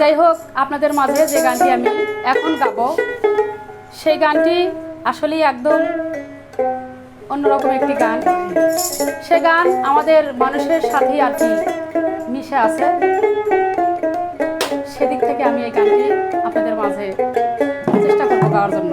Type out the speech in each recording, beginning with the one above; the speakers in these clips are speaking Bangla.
যাই হোক, আপনাদের মাঝে যে গানটি আমি এখন গাব, সেই গানটি আসলেই একদম অন্যরকম একটি গান। সে গান আমাদের মানুষের সাথেই আর কি মিশে আছে। সেদিক থেকে আমি এই গানটি আপনাদের মাঝে চেষ্টা করব গাওয়ার জন্য।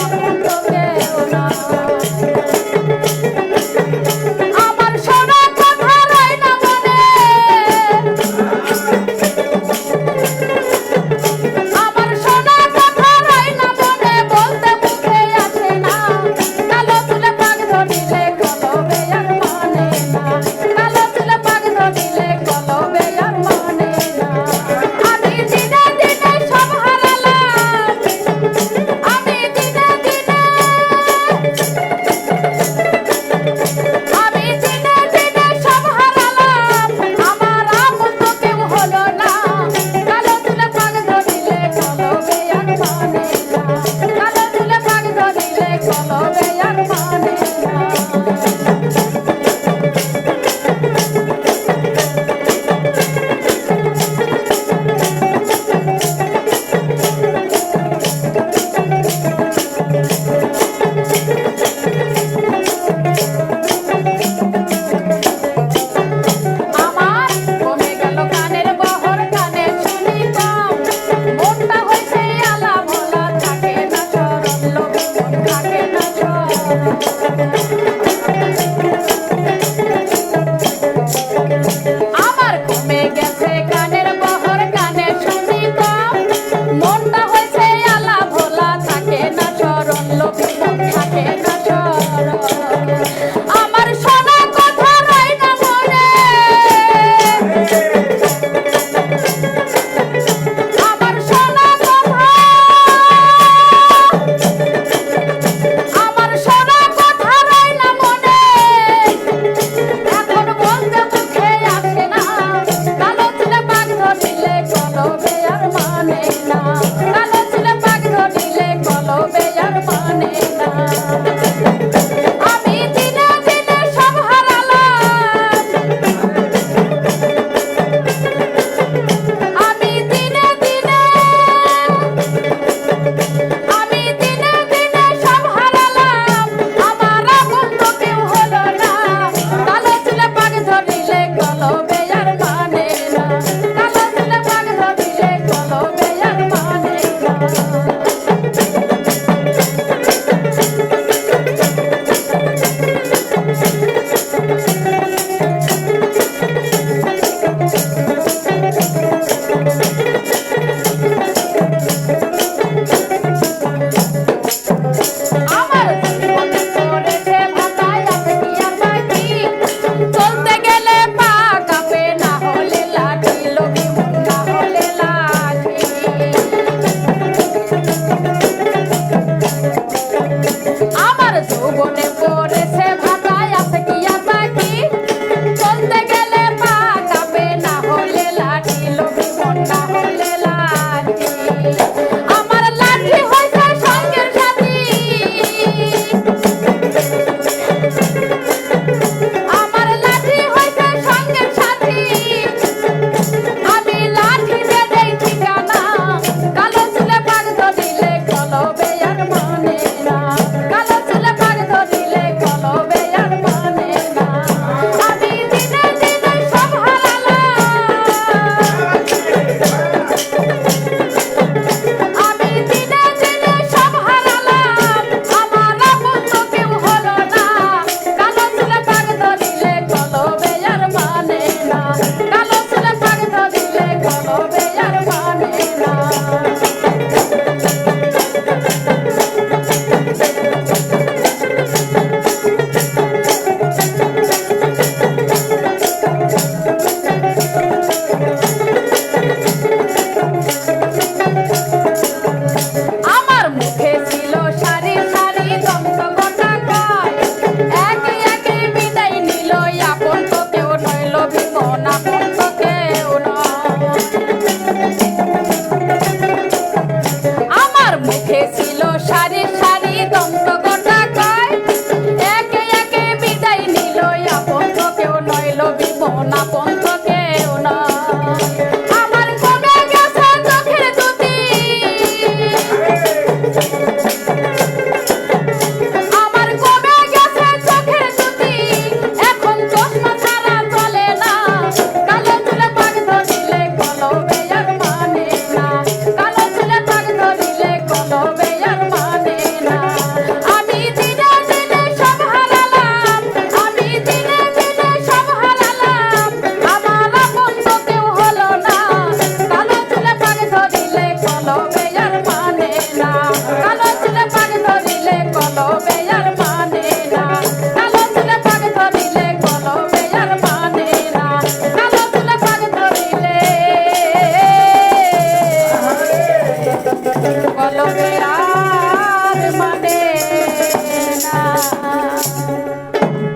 I'm out of trouble now.